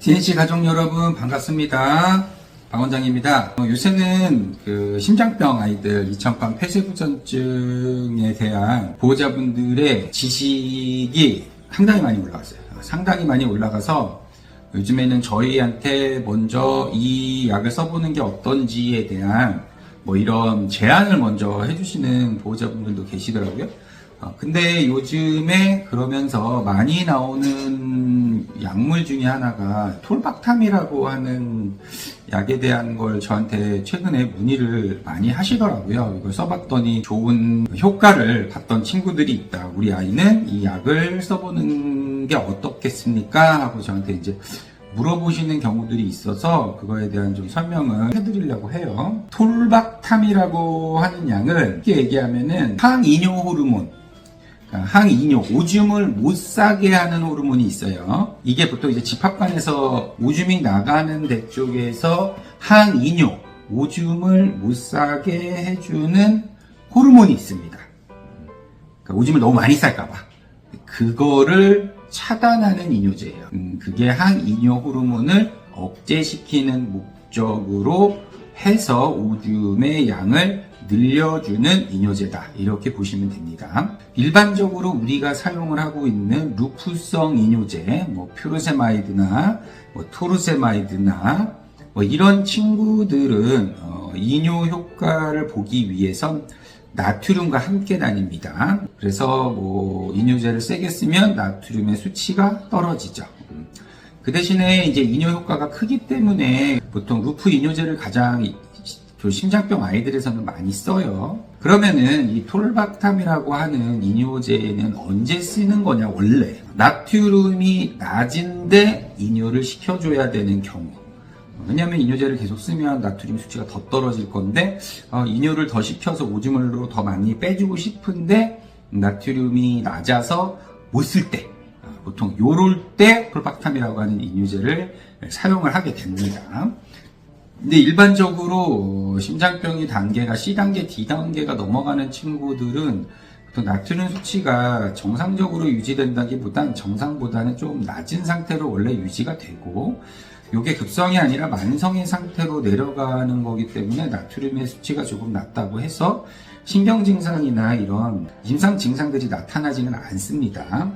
DNC 가족 여러분 반갑습니다. 박 원장입니다. 어, 요새는 그 심장병 아이들 이천판 폐쇄부전증에 대한 보호자분들의 지식이 상당히 많이 올라갔어요. 상당히 많이 올라가서 요즘에는 저희한테 먼저 이 약을 써보는 게 어떤지에 대한 뭐 이런 제안을 먼저 해주시는 보호자분들도 계시더라고요. 어, 근데 요즘에 그러면서 많이 나오는 약물 중에 하나가 톨박탐이라고 하는 약에 대한 걸 저한테 최근에 문의를 많이 하시더라고요. 이걸 써봤더니 좋은 효과를 봤던 친구들이 있다. 우리 아이는 이 약을 써보는 게 어떻겠습니까? 하고 저한테 이제 물어보시는 경우들이 있어서 그거에 대한 좀 설명을 해드리려고 해요. 톨박탐이라고 하는 약은 쉽게 얘기하면은 항이뇨 호르몬 항이뇨, 오줌을 못 싸게 하는 호르몬이 있어요. 이게 보통 이제 집합관에서 오줌이 나가는 데 쪽에서 항이뇨, 오줌을 못 싸게 해주는 호르몬이 있습니다. 그러니까 오줌을 너무 많이 쌀까봐. 그거를 차단하는 이뇨제예요. 음, 그게 항이뇨 호르몬을 억제시키는 목적으로 해서 오줌의 양을 늘려주는 이뇨제다. 이렇게 보시면 됩니다. 일반적으로 우리가 사용을 하고 있는 루프성 이뇨제, 뭐 퓨르세마이드나 뭐 토르세마이드나 뭐 이런 친구들은 어, 이뇨 효과를 보기 위해선 나트륨과 함께 다닙니다. 그래서 뭐 이뇨제를 세게 쓰면 나트륨의 수치가 떨어지죠. 음. 그 대신에 이제 이뇨 효과가 크기 때문에 보통 루프 이뇨제를 가장 심장병 아이들에서는 많이 써요. 그러면은 이 톨박탐이라고 하는 이뇨제는 언제 쓰는 거냐 원래 나트륨이 낮은데 이뇨를 시켜줘야 되는 경우. 왜냐하면 이뇨제를 계속 쓰면 나트륨 수치가 더 떨어질 건데 어, 이뇨를 더 시켜서 오줌을로 더 많이 빼주고 싶은데 나트륨이 낮아서 못 쓸때 어, 보통 요럴 때 톨박탐이라고 하는 이뇨제를 사용을 하게 됩니다. 근데 일반적으로 어, 심장병이 단계가 C 단계, D 단계가 넘어가는 친구들은 보통 나트륨 수치가 정상적으로 유지된다기보단 정상보다는 좀 낮은 상태로 원래 유지가 되고 이게 급성이 아니라 만성의 상태로 내려가는 거기 때문에 나트륨의 수치가 조금 낮다고 해서 신경 증상이나 이런 임상 증상들이 나타나지는 않습니다.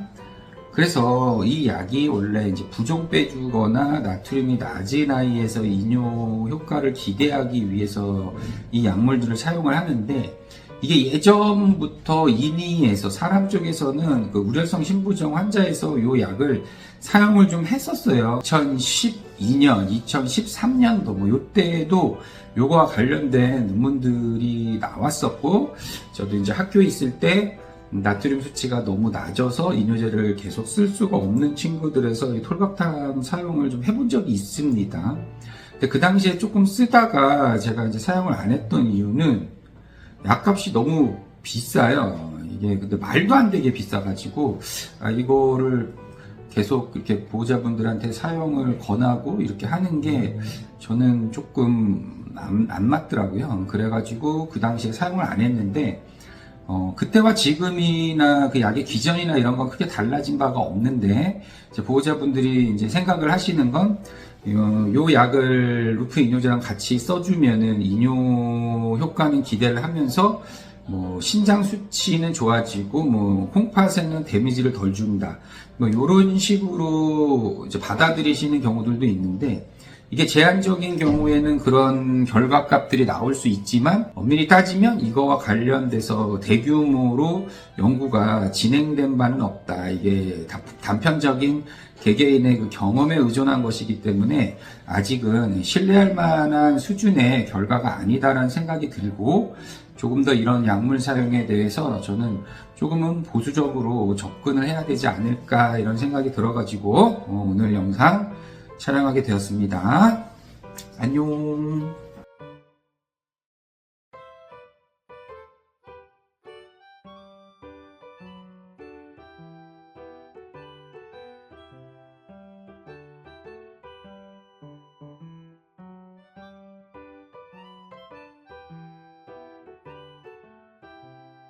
그래서 이 약이 원래 이제 부종 빼주거나 나트륨이 낮은 아이에서 이뇨 효과를 기대하기 위해서 이 약물들을 사용을 하는데 이게 예전부터 인의에서 사람 쪽에서는 그 우려성 신부종 환자에서 이 약을 사용을 좀 했었어요. 2012년, 2013년도 뭐 요때도 요거와 관련된 논문들이 나왔었고 저도 이제 학교에 있을 때 나트륨 수치가 너무 낮아서 이뇨제를 계속 쓸 수가 없는 친구들에서 이 톨박탐 사용을 좀 해본 적이 있습니다. 근데 그 당시에 조금 쓰다가 제가 이제 사용을 안 했던 이유는 약값이 너무 비싸요. 이게 근데 말도 안 되게 비싸가지고 아, 이거를 계속 이렇게 보호자분들한테 사용을 권하고 이렇게 하는 게 저는 조금 안, 안 맞더라고요. 그래가지고 그 당시에 사용을 안 했는데 어, 그때와 지금이나 그 약의 기전이나 이런 건 크게 달라진 바가 없는데, 이제 보호자분들이 이제 생각을 하시는 건, 요, 요 약을 루프 이뇨제랑 같이 써주면은 이뇨 효과는 기대를 하면서, 뭐, 신장 수치는 좋아지고, 뭐, 콩팥에는 데미지를 덜 준다. 뭐, 요런 식으로 이제 받아들이시는 경우들도 있는데, 이게 제한적인 경우에는 그런 결과값들이 나올 수 있지만 엄밀히 따지면 이거와 관련돼서 대규모로 연구가 진행된 바는 없다. 이게 다- 단편적인 개개인의 그 경험에 의존한 것이기 때문에 아직은 신뢰할 만한 수준의 결과가 아니다라는 생각이 들고 조금 더 이런 약물 사용에 대해서 저는 조금은 보수적으로 접근을 해야 되지 않을까 이런 생각이 들어가지고 어, 오늘 영상 촬영하게 되었습니다. 안녕.